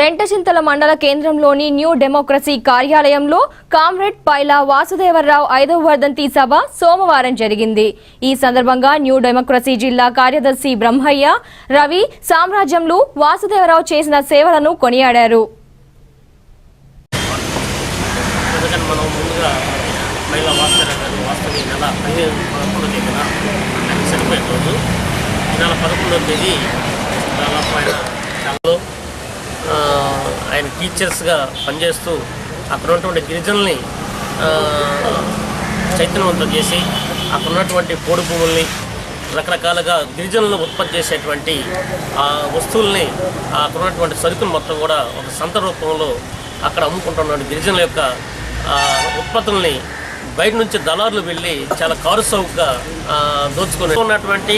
రెంటచింతల మండల కేంద్రంలోని new democracy కార్యాలయంలో కామ్రేడ్ పైలా వాసుదేవరావు ఐదవ వర్ధంతి సభ సోమవారం జరిగింది. ఈ సందర్భంగా న్యూ డెమోక్రసీ జిల్లా కార్యదర్శి బ్రహ్మయ్య రవి సామ్రాజ్యంలో వాసుదేవరావు చేసిన సేవలను కొనియాడారు. నెల పదకొండో పదకొండవ తేదీ ఆయన టీచర్స్గా పనిచేస్తూ అక్కడ ఉన్నటువంటి గిరిజనుల్ని చైతన్యవంతం చేసి అక్కడ ఉన్నటువంటి పోడు భూముల్ని రకరకాలుగా గిరిజనులను ఉత్పత్తి చేసేటువంటి ఆ వస్తువుల్ని అక్కడ ఉన్నటువంటి సరుకులు మొత్తం కూడా ఒక సంత రూపంలో అక్కడ అమ్ముకుంటున్న గిరిజనుల యొక్క ఉత్పత్తుల్ని బయట నుంచి దళారులు వెళ్ళి చాలా కారుసౌక్గా దోచుకొని ఉన్నటువంటి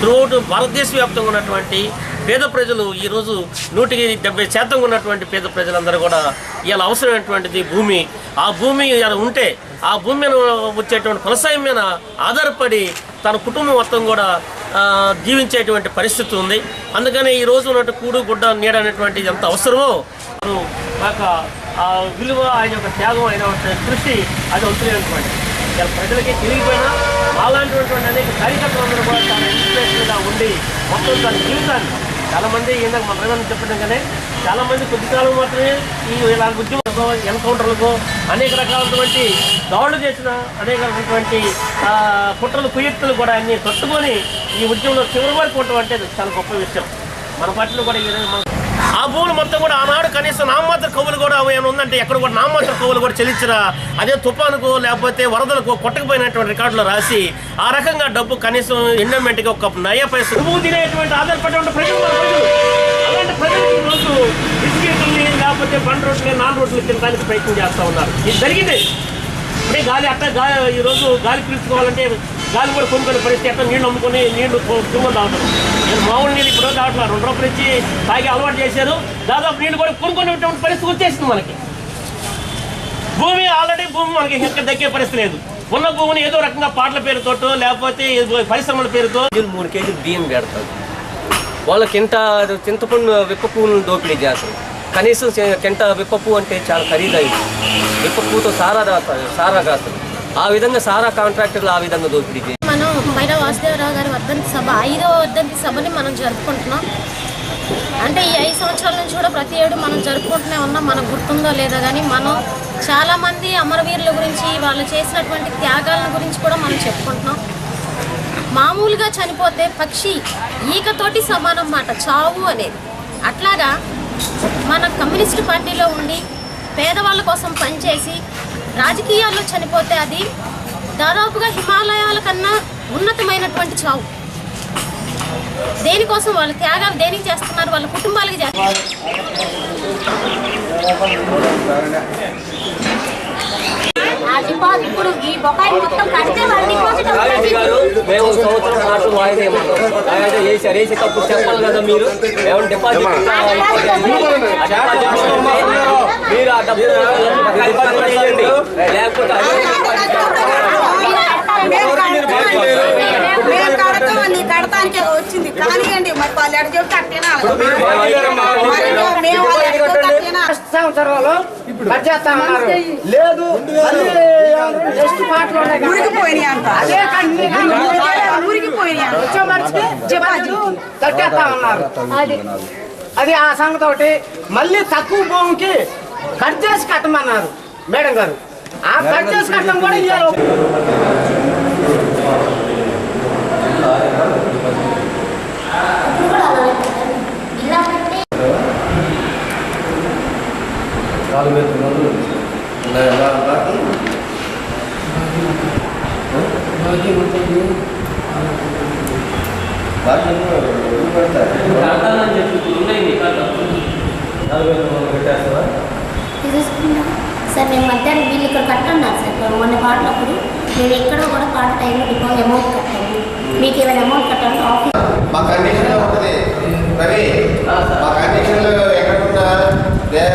త్రూఅవుట్ భారతదేశ వ్యాప్తంగా ఉన్నటువంటి పేద ప్రజలు ఈరోజు నూటికి డెబ్బై శాతం ఉన్నటువంటి పేద ప్రజలందరూ కూడా ఇలా అవసరమైనటువంటిది భూమి. ఆ భూమి ఇలా ఉంటే ఆ భూమి మీద వచ్చేటువంటి వ్యవసాయం మీద ఆధారపడి తన కుటుంబం మొత్తం కూడా జీవించేటువంటి పరిస్థితి ఉంది. అందుకని ఈ రోజు ఉన్నట్టు కూడు గుడ్డ నీడ అనేటువంటిది ఎంత అవసరమో వారు ఆ విలువ ఆయన యొక్క త్యాగం ఆయన కృషి అది అవసరమైనటువంటి ఇలా ప్రజలకి తెలియకపోయినా మాలాంటిటువంటి అనేక కార్యకర్తలందరూ కూడా చాలా ఇన్స్పిరేషన్గా ఉండి మొత్తం తన జీవితాన్ని చాలామంది ఇందాక మన రవీంద్ర చెప్పడం కానీ చాలామంది కొద్ది కాలం మాత్రమే ఈ ఇలాంటి ఉద్యమాలకు ఎన్కౌంటర్లకు అనేక రకాలైనటువంటి దాడులు చేసిన అనేక రకమైనటువంటి కుట్రలు కుయుక్తులు కూడా అన్ని తట్టుకొని ఈ ఉద్యమంలో చివరి వరకు ఉండటం అంటే అది చాలా గొప్ప విషయం. మన పట్ల కూడా ఆ భూములు మొత్తం కూడా ఆనాడు కనీసం నామమాత్ర కవులు కూడా ఏమైనా ఉందంటే ఎక్కడ కూడా నామమాత్ర కవులు కూడా చెల్లించరా అదే తుఫానుకు లేకపోతే వరదలకు కొట్టకపోయినటువంటి రికార్డులు రాసి ఆ రకంగా డబ్బు కనీసం ఎండోమెంట్కి ఒక నయ పైసలు భూమి తినేటువంటి ఆధారపడేటువంటి ప్రజలు అలాంటి ప్రజలు రోజు బిస్కెట్లని లేకపోతే పండు రోడ్లు నాన్ రోడ్లు తినడానికి ప్రయత్నం చేస్తూ ఉన్నారు. ఇది జరిగింది. ఇప్పుడే గాలి అట్ట గాలి ఈరోజు గాలి పీల్చుకోవాలంటే గాలి కూడా కొనుక్కునే పరిస్థితి ఎట్లా నీళ్ళు అమ్ముకొని నీళ్ళు తుమ్మలు తాగుతారు నేను మామూలు నీళ్ళు ఇప్పుడు తాగట్లా రెండు రూపాయలు ఇచ్చి తాగి అలవాటు చేశారు దాదాపు నీళ్ళు కూడా కొనుక్కునేటువంటి పరిస్థితి వచ్చేసింది మనకి. భూమి ఆల్రెడీ భూమి మనకి ఇంకా దక్కే పరిస్థితి లేదు. ఉన్న భూమిని ఏదో రకంగా పాటల పేరుతోటో లేకపోతే పరిశ్రమల పేరుతో మూడు కేజీలు బియ్యం పెడతారు. వాళ్ళకి ఇంత చింతపండు విప్ప పువ్వులను దోపిడీ చేస్తారు. కనీసం కింట విప్ప పువ్వు అంటే చాలా ఖరీదైంది విప్ప పువ్వుతో సారా దాస్తారు సారా కాస్తారు. ఆ విధంగా సారా కాంట్రాక్టర్లు ఆ విధంగా దోపిడీ చేస్తారు మనం మైల వాసుదేవరావు గారి వర్ధంతి సభ ఐదో వర్ధంతి సభని మనం జరుపుకుంటున్నాం. అంటే ఈ ఐదు సంవత్సరాల నుంచి కూడా ప్రతి ఏడు మనం జరుపుకుంటూనే ఉన్నాం. మనకు గుర్తుందో లేదో కానీ మనం చాలామంది అమరవీరుల గురించి వాళ్ళు చేసినటువంటి త్యాగాల గురించి కూడా మనం చెప్పుకుంటున్నాం. మామూలుగా చనిపోతే పక్షి ఈకతోటి సమానం మాట చావు అనేది. అట్లాగా మన కమ్యూనిస్ట్ పార్టీలో ఉండి పేదవాళ్ళ కోసం పనిచేసి రాజకీయాల్లో చనిపోతే అది దాదాపుగా హిమాలయాల కన్నా ఉన్నతమైనటువంటి చావు. దేనికోసం వాళ్ళ త్యాగాలు దేనికి చేస్తున్నారు? వాళ్ళ కుటుంబాలకి చేస్తున్నారు? ఇప్పుడు ఈ బొకాయి మొత్తం కడితే వాళ్ళు డిపాజిట్ రాజేష్ గారు మేము సంవత్సరం పాటు వాయిదా ఇవ్వమంటాం వాయిదా వేసారు వేసేటప్పుడు చెప్పాలి కదా మీరు? డిపాజిట్ ఉంటే మీరు ఆ డబ్బు చేయండి. లేకపోతే కడతానికే వచ్చింది. కానివ్వండి వాళ్ళు ఎడ చెప్తే అట్టేనా? సంవత్సరాలు లేదు. కదా. మురిగిపోయినాయి అంట. అదే ఆ సంగతి ఒకటి మళ్ళీ తక్కువ భూమికి కట్ చేసి కట్టమన్నారు మేడం గారు. ఆ కట్ చేసి కట్టడం కూడా ఇలా పెట్టి సార్ నేను మధ్యాహ్నం ఇక్కడ కట్టన్నారు సార్. మొన్న ఎక్కడో కూడా పాట టైంలో డిపాజిట్ అమౌంట్ కట్టాను. మీకు ఏమైనా అమౌంట్ ఆఫీస్ మా కండిషన్ ఉంటుంది రవి మా కండిషన్లో ఎక్కడున్నా ఎంత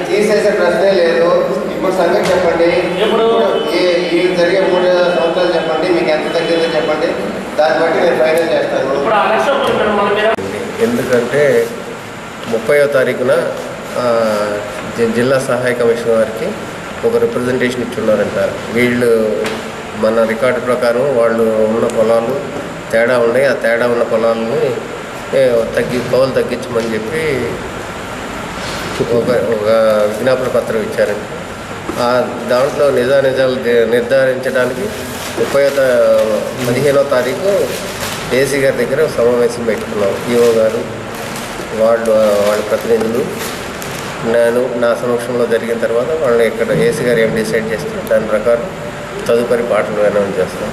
తీసేసే ప్రశ్నే లేదు. ఇప్పుడు సంగతి చెప్పండి? ఏ ఈ జరిగే మూడు సంవత్సరాలు చెప్పండి. మీకు ఎంత తగ్గిందో చెప్పండి. దాన్ని బట్టి నేను ఫైనల్ చేస్తాను. ఇప్పుడు ఆ లక్ష రూపాయలు మన మీద ఎందుకంటే ముప్పైవ తారీఖున జిల్లా సహాయ కమిషనర్ వారికి ఒక రిప్రజెంటేషన్ ఇచ్చున్నారంట వీళ్ళు మన రికార్డు ప్రకారం వాళ్ళు ఉన్న పొలాలు తేడా ఉన్నాయి. ఆ తేడా ఉన్న పొలాలని తగ్గి కౌలు తగ్గించమని చెప్పి ఒక ఒక విజ్ఞాపన పత్రం ఇచ్చారండి. ఆ దాంట్లో నిజానిజాలు నిర్ధారించడానికి ముప్పై పదిహేనో తారీఖు ఏసీ గారి దగ్గర సమావేశం పెట్టుకున్నాం. ఈఓ గారు వాళ్ళు వాళ్ళ ప్రతినిధులు నేను నా సమక్షంలో జరిగిన తర్వాత వాళ్ళు ఇక్కడ ఏసీ గారు ఏం డిసైడ్ చేస్తే దాని ప్రకారం తదుపరి పాటలు అనౌన్స్ చేస్తాం.